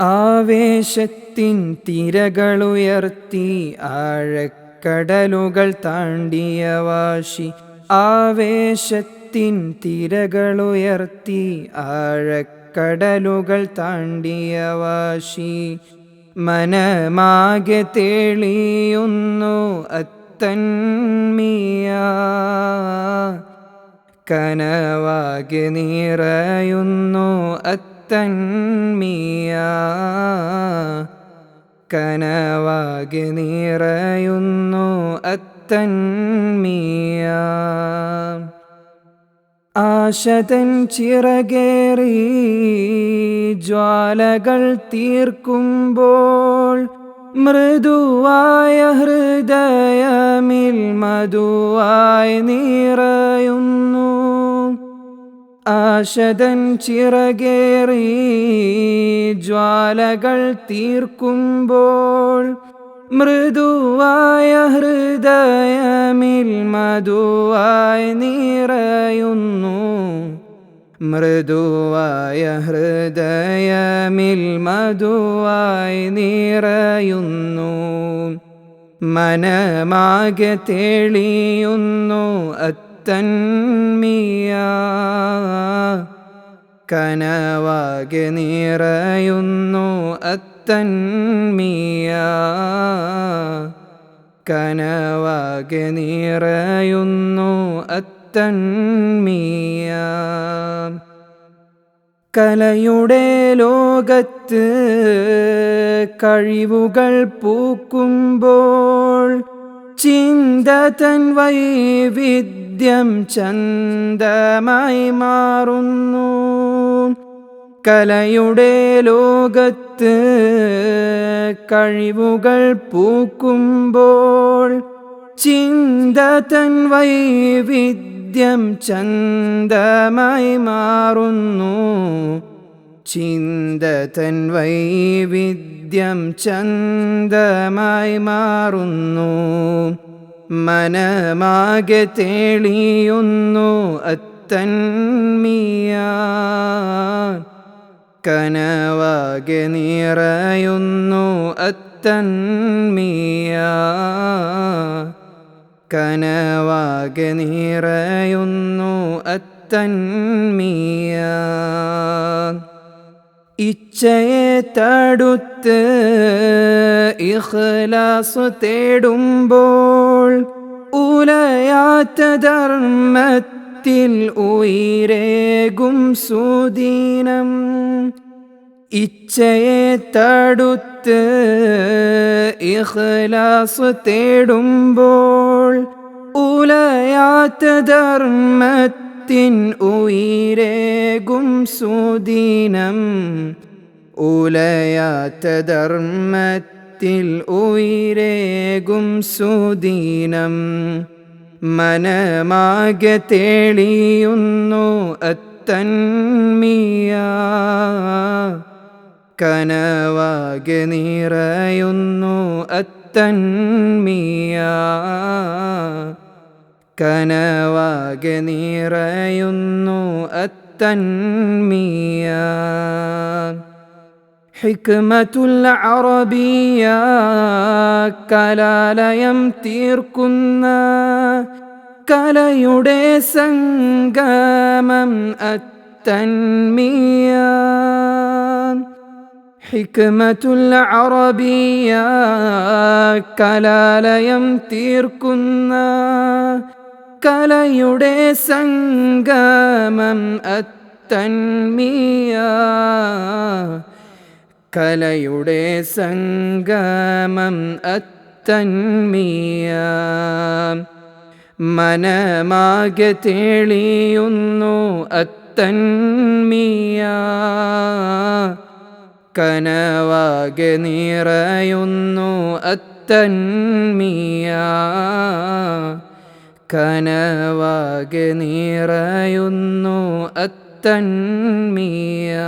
ആവേശത്തിൻ തിരകളുയർത്തി ആഴക്കടലുകൾ താണ്ടിയ വാശി. ആവേശത്തിൻ തിരകളുയർത്തി ആഴക്കടലുകൾ താണ്ടിയ വാശി. മനമാകെ തെളിയുന്നു അത്തന്മിയ. കനവാകെ നിറയുന്നു അത്തന്മിയ കനവാകെ നിറയുന്നു അത്തന്മിയ. ആശതൻ ചിറകേറി ജ്വാലകൾ തീർക്കുമ്പോൾ മൃദുവായ ഹൃദയമിൽ മധുവായി നിറയുന്നു ആശതൻ ചിറകേറി ജ്വാലകൾ തീർക്കുമ്പോൾ മൃദുവായ ഹൃദയമിൽ മധുവായി നിറയുന്നു. മൃദുവായ ഹൃദയമിൽ മധുവായി നിറയുന്നു. മനമാകെ തെളിയുന്നു അത്തന്മിയ കനവാകെ നിറയുന്നു അത്തന്മിയ. കനവാകെ നിറയുന്നു അത്തന്മിയ. കലയുടെ ലോകത്ത് കഴിവുകൾ പൂക്കുമ്പോൾ ചിന്ത തൻ വൈവിധ്യം ചന്തമായി മാറുന്നു. കലയുടെ ലോകത്ത് കഴിവുകൾ പൂക്കുമ്പോൾ ചിന്ത തൻ വൈവിധ്യം ചന്തമായി മാറുന്നു. ചിന്ത തൻ വൈവിധ്യം ചന്തമായി മാറുന്നു. മനമാകെ തെളിയുന്നു അത്തന്മിയ കനവാകെ നിറയുന്നു അത്തന്മിയ കനവാകെ നിറയുന്നു അത്തന്മിയ ഇച്ഛയെ തടുത്ത് ഇഖ്ലാസ് തേടുമ്പോൾ ഉലയാത്ത ധർമ്മത്തിൽ ഉയരേകും സുദീനം. ഇച്ഛയെ തടുത്ത് ഇഖ്ലാസ് തേടുമ്പോൾ ഉലയാത്ത ധർമ്മത്തിൻ ഉയരേകും സുദീനം ഉലയാത്ത ധർമ്മത്തിൽ ഉയരേകും സുദീനം മനമാകെ തെളിയുന്നു അത്തന്മിയ കനവാകെ നിറയുന്നു അത്തന്മിയ. കനവാകെ നിറയുന്നു അത്തന്മിയ. ഹിക്മത്തുൽ അറബിയ കലാലയം തീർക്കുന്ന കലയുടെ സംഗമം അത്തന്മിയ. ഹിക്മത്തുൽ അറബിയ കലാലയം തീർക്കുന്ന കലയുടെ സംഗമം അത്തന്മിയ. കലയുടെ സംഗമം അത്തന്മിയ. മനമാകെ തെളിയുന്നു അത്തന്മിയ. കനവാകെ നിറയുന്നു അത്തന്മിയ. കനവാകെ നിറയുന്നു അത്തന്മിയ.